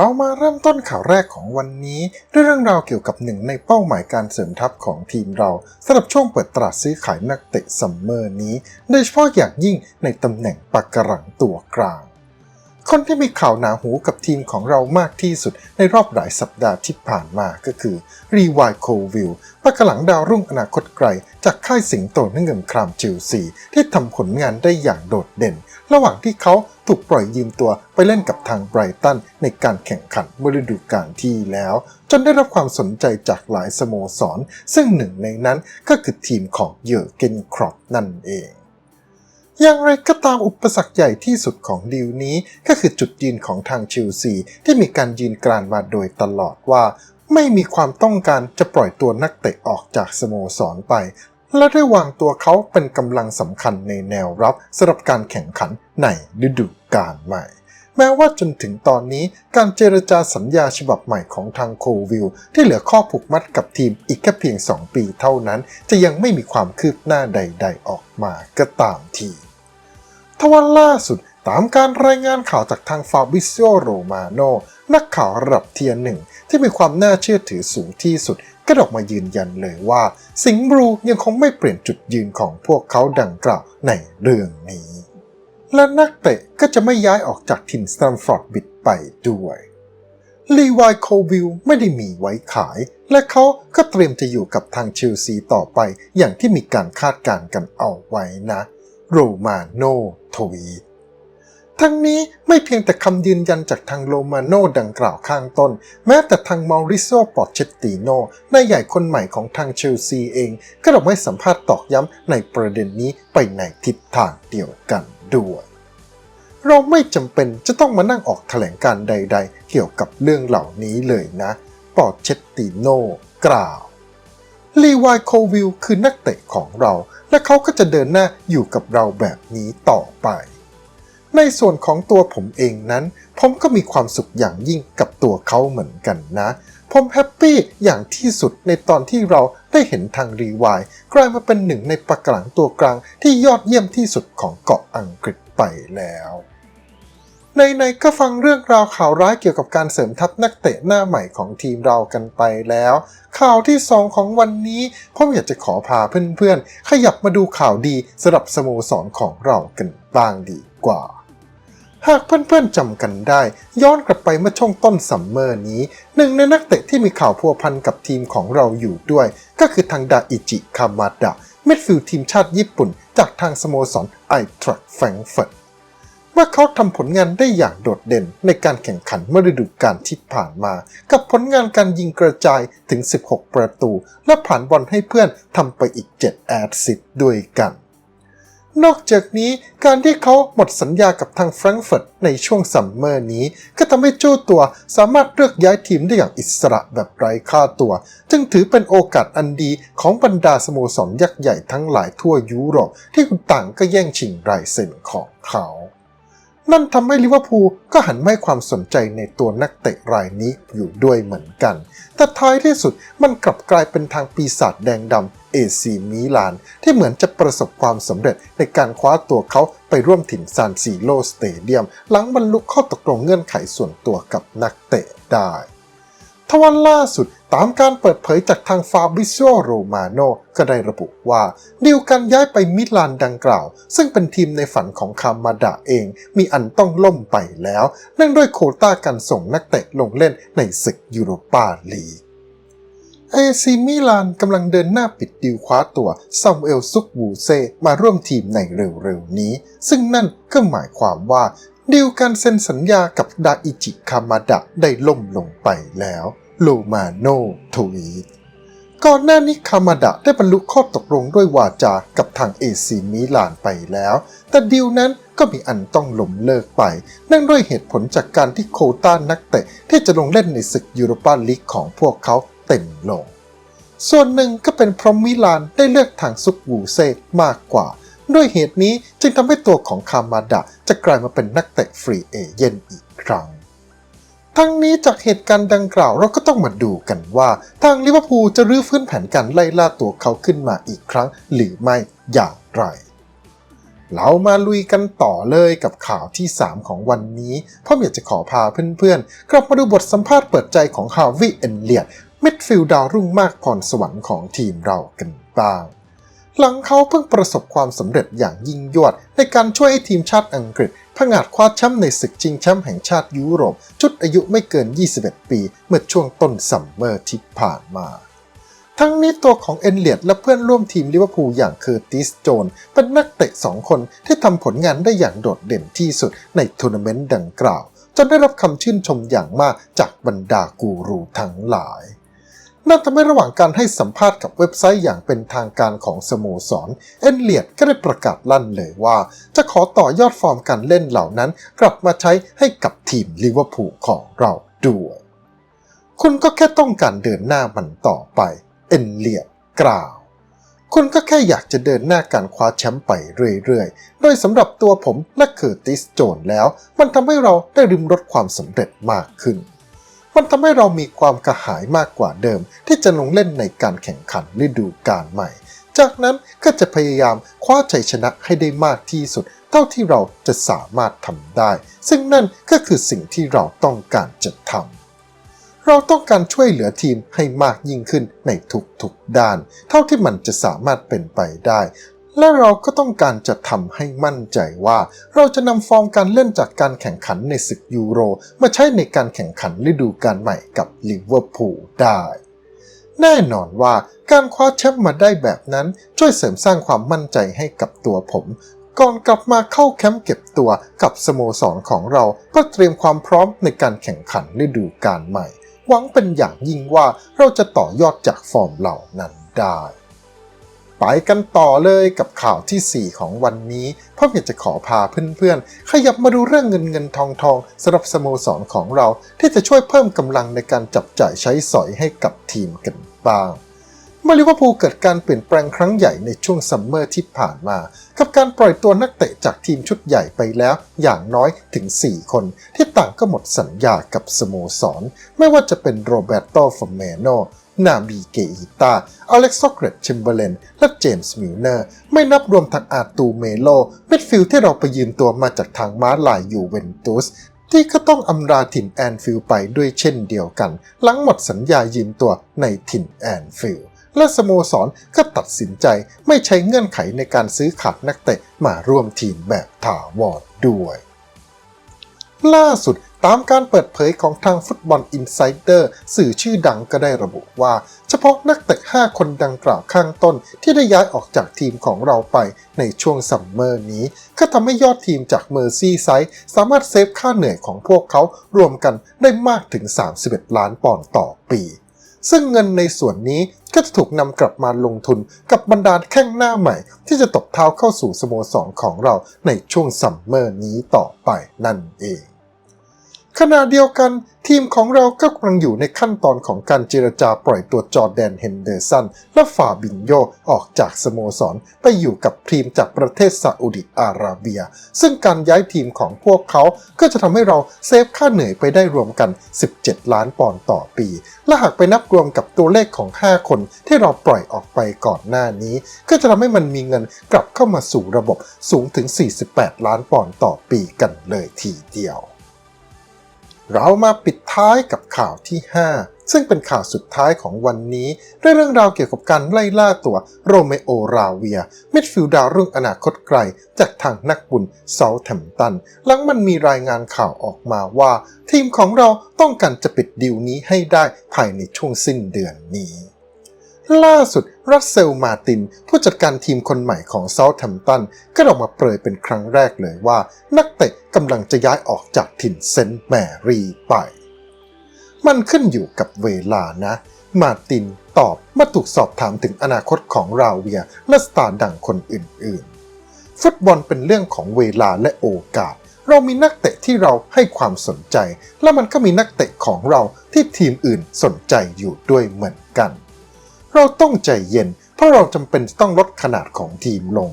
เรามาเริ่มต้นข่าวแรกของวันนี้ด้วยเรื่องราวเกี่ยวกับหนึ่งในเป้าหมายการเสริมทัพของทีมเราสำหรับช่วงเปิดตลาดซื้อขายนักเตะซัมเมอร์นี้ โดยเฉพาะอย่างยิ่งในตำแหน่งปักกระหลังตัวกลาง คนที่มีข่าวหนาหูกับทีมของเรามากที่สุดในรอบหลายสัปดาห์ที่ผ่านมาก็คือรีวายโควิลปากกระหลังดาวรุ่งอนาคตไกล จากค่ายสิงโตนึ่งเงิมครามจิวซีที่ทำผลงานได้อย่างโดดเด่น ระหว่างที่เขาถูกปล่อยยืมตัวไปเล่นกับทางไบรตันในการแข่งขันเมื่อฤดูกาลที่แล้ว จนได้รับความสนใจจากหลายสโมสร ซึ่งหนึ่งในนั้นก็คือทีมของเยอร์เกนครอปนั่นเอง อย่างไรก็ตามอุปสรรคใหญ่ที่สุดของดีลนี้ ก็คือจุดยืนของทางชิลซี ที่มีการยืนกรานมาโดยตลอดว่า ไม่มีความต้องการจะปล่อยตัวนักเตะออกจากสโมสรไป และได้วางตัวเขาเป็นกำลังสำคัญในแนวรับสำหรับการแข่งขันในฤดูกาลใหม่แม้ว่าจนถึงตอนนี้การเจรจาสัญญาฉบับใหม่ของทางโควิลที่เหลือข้อผูกมัดกับทีมอีกแค่เพียง 2 ปีเท่านั้น จะยังไม่มีความคืบหน้าใด ๆ ออกมาก็ตามที ทว่าล่าสุดตามการรายงานข่าวจากทางฟาบิซิโอโรมาโนนักข่าวระดับเทียร์หนึ่งที่มีความน่าเชื่อถือสูงที่สุดก็ออกมายืนยันเลยว่า สิงบลูยังคงไม่เปลี่ยนจุดยืนของพวกเขาดังกล่าวในเรื่องนี้ และนักเตะก็จะไม่ย้ายออกจากทินสตัมฟอร์ดบิดไปด้วยลีวายโควิลไม่ได้มีไว้ขาย และเขาก็เตรียมจะอยู่กับทางเชลซีต่อไปอย่างที่มีการคาดการณ์กันเอาไว้นะ โรมาโนทวี ทั้งนี้ไม่เพียงแต่คำยืนยันจากทางโรมาโนดังกล่าวข้างต้น แม้แต่ทางมาริโซปอร์เชตติโนนายใหญ่คนใหม่ของทางเชลซีเอง ก็ได้ไม่สัมภาษณ์ตอกย้ำในประเด็นนี้ไปในทิศทางเดียวกันด้วยเราไม่จำเป็นจะต้องมานั่งออกแถลงการใด ๆ เกี่ยวกับเรื่องเหล่านี้เลยนะ ปอร์เชตติโนกล่าว ลีวายโควิลคือนักเตะของเรา และเขาก็จะเดินหน้าอยู่กับเราแบบนี้ต่อไป ในส่วนของตัวผมเองนั้น ผมก็มีความสุขอย่างยิ่งกับตัวเขาเหมือนกันนะ ผมแฮปปี้อย่างที่สุดในตอนที่เราได้เห็นทางรีวายกลายมาเป็นหนึ่งในปากกลางตัวกลางที่ยอดเยี่ยมที่สุดของเกาะอังกฤษไปแล้ว ในๆก็ฟังเรื่องราวข่าวร้ายเกี่ยวกับการเสริมทัพนักเตะหน้าใหม่ของทีมเรากันไปแล้ว ข่าวที่สองของวันนี้ผมอยากจะขอพาเพื่อนๆ ขยับมาดูข่าวดีสำหรับสโมสรของเรากันบ้างดีกว่าหากเพื่อนๆจำกันได้ ย้อนกลับไปเมื่อช่วงต้นซัมเมอร์นี้ หนึ่งในนักเตะที่มีข่าวพัวพันกับทีมของเราอยู่ด้วย ก็คือทางดาอิจิ คามาดะมิดฟิลด์ทีมชาติญี่ปุ่น จากทางสโมสรไอทรัคแฟรงเฟิร์ต ว่าเขาทำผลงานได้อย่างโดดเด่นในการแข่งขันเมื่อฤดูกาลที่ผ่านมา กับผลงานการยิงกระจายถึง 16 ประตู และผ่านบอลให้เพื่อนทำไปอีก 7 แอดซิตด้วยกันนอกจากนี้การที่เขาหมดสัญญากับทางแฟรงก์เฟิร์ตในช่วงซัมเมอร์นี้ ก็ทำให้เจ้าตัวสามารถเลือกย้ายทีมได้อย่างอิสระแบบไร้ค่าตัว จึงถือเป็นโอกาสอันดีของบรรดาสโมสรยักษ์ใหญ่ทั้งหลายทั่วยุโรปที่ต่างก็แย่งชิงรายเซ็นของเขา นั่นทำให้ลิเวอร์พูลก็หันมาให้ความสนใจในตัวนักเตะรายนี้อยู่ด้วยเหมือนกัน แต่ท้ายที่สุดมันกลับกลายเป็นทางปีศาจแดงดำเอซีมิลาน ที่เหมือนจะประสบความสำเร็จในการคว้าตัวเขาไปร่วมถิ่นซานซีโรสเตเดียม หลังบรรลุข้อตกลงเงื่อนไขส่วนตัวกับนักเตะได้ ทวันล่าสุดตามการเปิดเผยจากทางฟาบิ i o โอโรมาโนก็ได้ระบุว่าดีลการย้ายไปมิลานดังกล่าว ซึ่งเป็นทีมในฝันของคามาดะเอง มีอันต้องล่มไปแล้ว เนื่องด้วยโควต้าการส่งนักเตะลงเล่นในศึกยูโรปาลีกเอซีมิลานกำลังเดินหน้าปิดดีลคว้าตัวซามเอลซุกวูเซมาร่วมทีมในเร็วๆนี้ ซึ่งนั่นก็หมายความว่า ดีลการเซ็นสัญญากับดาอิจิคามาดะได้ล่มลงไปแล้วโลมาโนทวีตก่อนหน้านี้คามาดะได้บรรลุข้อตกลงด้วยวาจากับทางเอซีมิลานไปแล้ว แต่ดีลนั้นก็มีอันต้องล้มเลิกไปเนื่องด้วยเหตุผลจากการที่โคต้านักเตะที่จะลงเล่นในศึกยูโรปาลีกของพวกเขาเต็มลง ส่วนหนึ่งก็เป็นเพราะมิลานได้เลือกทางซุกวูเซ่มากกว่า ด้วยเหตุนี้จึงทำให้ตัวของคามาดะจะกลายมาเป็นนักเตะฟรีเอเย่นอีกครั้ง ทั้งนี้จากเหตุการณ์ดังกล่าวเราก็ต้องมาดูกันว่าทางลิเวอร์พูลจะรื้อฟื้นแผนการไล่ล่าตัวเขาขึ้นมาอีกครั้ง หรือไม่อย่างไรเรามาลุยกันต่อเลยกับข่าวที่ 3 ของวันนี้เพราะอยากจะขอพาเพื่อนๆ กลับมาดูบทสัมภาษณ์เปิดใจของฮาวิเอนเลียดมิดฟิลด์ดาวรุ่งมากพรสวรรค์ของทีมเรากันบ้าง หลังเขาเพิ่งประสบความสำเร็จอย่างยิ่งยวด ในการช่วยให้ทีมชาติอังกฤษผงาดคว้าแชมป์ในศึกชิงแชมป์แห่งชาติยุโรป ชุดอายุไม่เกิน 21 ปี เมื่อช่วงต้นซัมเมอร์ที่ผ่านมา ทั้งนี้ตัวของเอนเลียดและเพื่อนร่วมทีมลิเวอร์พูลอย่างเคอร์ติสโจน เป็นนักเตะสองคนที่ทำผลงานได้อย่างโดดเด่นที่สุดในทัวร์นาเมนต์ดังกล่าว จนได้รับคำชื่นชมอย่างมากจากบรรดากูรูทั้งหลาย นั่นทำให้ระหว่างการให้สัมภาษณ์กับเว็บไซต์อย่างเป็นทางการของสโมสร เอนเลียดก็ได้ประกาศลั่นเลยว่า จะขอต่อยอดฟอร์มการเล่นเหล่านั้นกลับมาใช้ให้กับทีมลิเวอร์พูลของเราด้วย คุณก็แค่ต้องการเดินหน้ามันต่อไป เอ็นเลียดกล่าวคุณก็แค่อยากจะเดินหน้าการคว้าแชมป์ไปเรื่อยๆ โดยสำหรับตัวผมและเคอร์ติสโจนแล้ว มันทำให้เราได้ริมรสความสำเร็จมากขึ้น มันทำให้เรามีความกระหายมากกว่าเดิม ที่จะลงเล่นในการแข่งขันฤดูกาลใหม่ จากนั้นก็จะพยายามคว้าชัยชนะให้ได้มากที่สุด เท่าที่เราจะสามารถทำได้ ซึ่งนั่นก็คือสิ่งที่เราต้องการจะทำเราต้องการช่วยเหลือทีมให้มากยิ่งขึ้นในทุกๆด้าน เท่าที่มันจะสามารถเป็นไปได้ และเราก็ต้องการจะทำให้มั่นใจว่า เราจะนำฟอร์มการเล่นจากการแข่งขันในศึกยูโร มาใช้ในการแข่งขันฤดูกาลใหม่กับลิเวอร์พูลได้ แน่นอนว่าการคว้าแชมป์มาได้แบบนั้น ช่วยเสริมสร้างความมั่นใจให้กับตัวผม ก่อนกลับมาเข้าแคมป์เก็บตัวกับสโมสรของเราเพื่อเตรียมความพร้อมในการแข่งขันฤดูกาลใหม่ หวังเป็นอย่างยิ่งว่าเราจะต่อยอดจากฟอร์มเหล่านั้นได้ ไปกันต่อเลยกับข่าวทีสี่4 ของวันนี้เพราะอยากจะขอพาเพื่อนๆ ขยับมาดูเรื่องเงินเงินทองทองสำหรับสโมสรของเราที่จะช่วยเพิ่มกำลังในการจับจ่ายใช้สอยให้กับทีมกันบ้างเมื่อลิเวอร์พูลเกิดการเปลี่ยนแปลงครั้งใหญ่ในช่วงซัมเมอร์ที่ผ่านมา กับการปล่อยตัวนักเตะจากทีมชุดใหญ่ไปแล้วอย่างน้อยถึง 4 คน ที่ต่างก็หมดสัญญากับสโมสร ไม่ว่าจะเป็นโรเบรโตฟอร์เมโน นาบีเกอิตาอเล็กซ์โซเกรตชิมเบเลน และเจมส์มิลเนอร์ ไม่นับรวมทางอาตูเมโลเมดฟิลที่เราไปยืมตัวมาจากทางม้าลายยูเวนตุสที่ก็ต้องอำลาถิ่นแอนฟิลไปด้วยเช่นเดียวกัน หลังหมดสัญญายืมตัวในถิ่นแอนฟิลและสโมสรก็ตัดสินใจไม่ใช้เงื่อนไขในการซื้อขาดนักเตะมาร่วมทีมแบบถาวรด้วย ล่าสุด ตามการเปิดเผยของทางฟุตบอลอินไซเดอร์สื่อชื่อดังก็ได้ระบุว่า เฉพาะนักเตะ 5 คนดังกล่าวข้างต้นที่ได้ย้ายออกจากทีมของเราไปในช่วงซัมเมอร์นี้ ก็ทำให้ยอดทีมจากเมอร์ซี่ไซด์สามารถเซฟค่าเหนื่อยของพวกเขารวมกันได้มากถึง 31 ล้านปอนด์ต่อปี ซึ่งเงินในส่วนนี้ก็จะถูกนำกลับมาลงทุนกับบรรดาแข้งหน้าใหม่ ที่จะตบเท้าเข้าสู่สโมสรของเราในช่วงซัมเมอร์นี้ต่อไปนั่นเอง ขณะเดียวกันทีมของเราก็กำลังอยู่ในขั้นตอนของการเจรจาปล่อยตัวจอร์แดนเฮนเดอร์สันและฟาบินโยออกจากสโมสร ไปอยู่กับทีมจากประเทศซาอุดิอาระเบีย ซึ่งการย้ายทีมของพวกเขาก็จะทำให้เราเซฟค่าเหนื่อยไปได้รวมกัน 17 ล้านปอนด์ต่อปี และหากไปนับรวมกับตัวเลขของ 5 คนที่เราปล่อยออกไปก่อนหน้านี้ ก็จะทำให้มันมีเงินกลับเข้ามาสู่ระบบสูงถึง 48 ล้านปอนด์ต่อปีกันเลยทีเดียว เรามาปิดท้ายกับข่าวที่ 5 ซึ่งเป็นข่าวสุดท้ายของวันนี้ด้วยเรื่องราวเกี่ยวกับการไล่ล่าตัวโรเมโอราเวีย มิดฟิลด์ดาวรุ่งอนาคตไกล จากทางนักบุญเซาแธมตัน หลังมันมีรายงานข่าวออกมาว่า ทีมของเราต้องการจะปิดดีลนี้ให้ได้ภายในช่วงสิ้นเดือนนี้ ล่าสุดรัสเซลมาติน ผู้จัดการทีมคนใหม่ของเซาท์แ m มตันก็ออกมาเปรยเป็นครั้งแรกเลยว่า นักเตะกำลังจะย้ายออกจากถิ่นเซนต์แมรี่ไป มันขึ้นอยู่กับเวลานะ มาตินตอบเมื่อถูกสอบถามถึงอนาคตของราเวียและสตาร์ดังคนอื่นๆ ฟุตบอลเป็นเรื่องของเวลาและโอกาสเรามีนักเตะที่เราให้ความสนใจ และมันก็มีนักเตะของเราที่ทีมอื่นสนใจอยู่ด้วยเหมือนกัน เราต้องใจเย็น เพราะเราจำเป็นต้องลดขนาดของทีมลง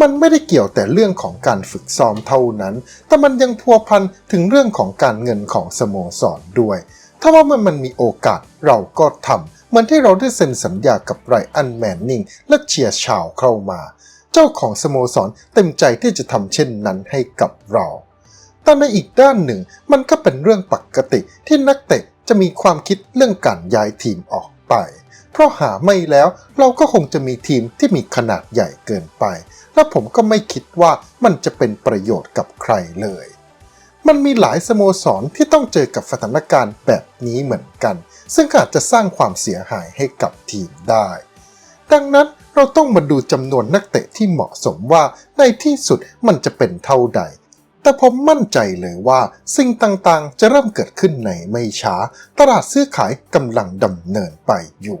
มันไม่ได้เกี่ยวแต่เรื่องของการฝึกซ้อมเท่านั้น แต่มันยังพัวพันถึงเรื่องของการเงินของสโมสรด้วย ถ้าว่ามันมันมีโอกาสเราก็ทำเหมือนที่เราได้เซ็นสัญญากับไรอันแมนนิงและเชียร์ชาวเข้ามา เจ้าของสโมสรเต็มใจที่จะทำเช่นนั้นให้กับเราแต่ในอีกด้านหนึ่งมันก็เป็นเรื่องปกติที่นักเตะจะมีความคิดเรื่องการย้ายทีมออกไป ราะหาไม่แล้วเราก็คงจะมีทีมที่มีขนาดใหญ่เกินไป และผมก็ไม่คิดว่ามันจะเป็นประโยชน์กับใครเลย มันมีหลายสโมสรที่ต้องเจอกับสถานการณ์แบบนี้เหมือนกัน ซึ่งอาจจะสร้างความเสียหายให้กับทีมได้ ดังนั้นเราต้องมาดูจำนวนนักเตะที่เหมาะสมว่าในที่สุดมันจะเป็นเท่าใดแต่ผมมั่นใจเลยว่าสิ่งต่างๆ จะเริ่มเกิดขึ้นในไม่ช้า ตลาดซื้อขายกำลังดำเนินไปอยู่